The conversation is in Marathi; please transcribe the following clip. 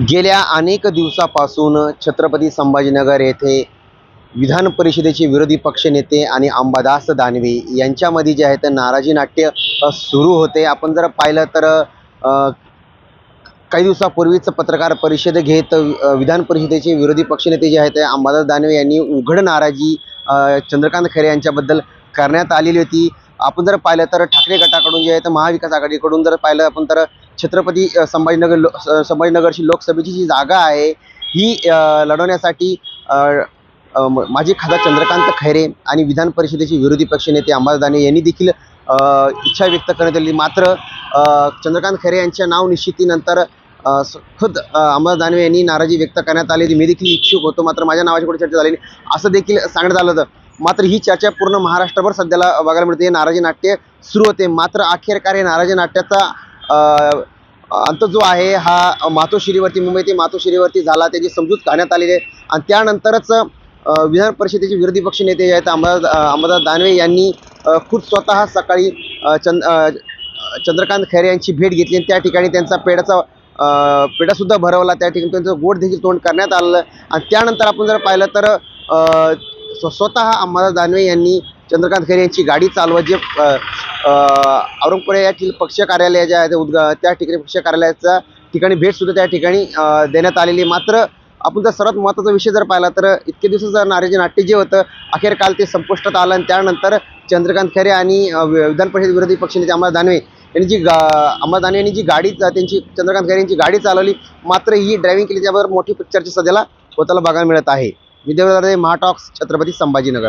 गेल्या अनेक दिवसापासून छत्रपती संभाजीनगर येथे विधान परिषदेचे विरोधी पक्षनेते आणि अंबादास दानवे यांच्यामध्ये जे आहे ते नाराजी नाट्य सुरू होते. आपण जर पाहिलं तर काही दिवसापूर्वीच पत्रकार परिषद घेत विधान परिषदेचे विरोधी पक्षनेते जे आहेत ते अंबादास दानवे यांनी उघड नाराजी चंद्रकांत खरे यांच्याबद्दल करण्यात आलेली होती. आपण जर पाहिलं तर ठाकरे गटाकडून जे आहे तर महाविकास आघाडीकडून जर पाहिलं आपण तर छत्रपती संभाजीनगर लो संभाजीनगरची लोकसभेची जी जागा आहे ही लढवण्यासाठी माजी खासदार चंद्रकांत खैरे आणि विधान परिषदेचे विरोधी पक्षनेते अंबादास दानवे यांनी देखील इच्छा व्यक्त करण्यात आली मात्र चंद्रकांत खैरे यांच्या नाव निश्चितीनंतर खुद अ, अंबादास दानवे यांनी नाराजी व्यक्त करण्यात आली. होती मी देखील इच्छुक होतो मात्र माझ्या नावाची कुठे चर्चा झाली नाही. असं देखील सांगण्यात आलं होतं. मात्र ही चर्चा पूर्ण महाराष्ट्रभर सध्याला बघायला मिळते. हे नाराजी नाट्य सुरू होते. मात्र अखेरकार हे नाराजी नाट्याचा अंत जो आहे हा मातोश्रीवरती मुंबई ते मातोश्रीवरती झाला त्याची समजूत काढण्यात आलेली आहे. आणि त्यानंतरच विधान परिषदेचे विरोधी पक्ष नेते जे आहेत अंबादास अ, अंबादास दानवे यांनी खुद स्वतः सकाळी चंद चंद्रकांत खैरे यांची भेट घेतली आणि त्या ठिकाणी त्यांचा पेढाचा पेढासुद्धा भरवला. त्या ठिकाणी त्यांचं गोड देखील तोंड करण्यात आलं आणि त्यानंतर आपण जर पाहिलं तर स्व- स्वतः अंबादास दानवे यांनी चंद्रकांत खैरे यांची गाडी चालवत जे औरंगपुरे येथील पक्ष कार्यालय जे आहे ते उद्गा त्या ठिकाणी पक्ष कार्यालयाच्या ठिकाणी भेटसुद्धा त्या ठिकाणी देण्यात आलेली मात्र आपण जर सर्वात महत्त्वाचा विषय जर पाहिला तर इतके दिवस जर नाराजी नाट्य जे होतं अखेर काल ते संपुष्टात आलं आणि त्यानंतर चंद्रकांत खरे आणि वि- विधान परिषद विरोधी पक्षनेते अंबादास दानवे यांनी जी गा अंबादास दानवे यांनी जी गाडी त्यांची चंद्रकांत खरे यांची गाडी चालवली मात्र ही ड्रायव्हिंग केली त्यावर मोठी चर्चा सध्याला होताला बघायला मिळत आहे. विद्यार्थी महाटॉक्स छत्रपती संभाजीनगर.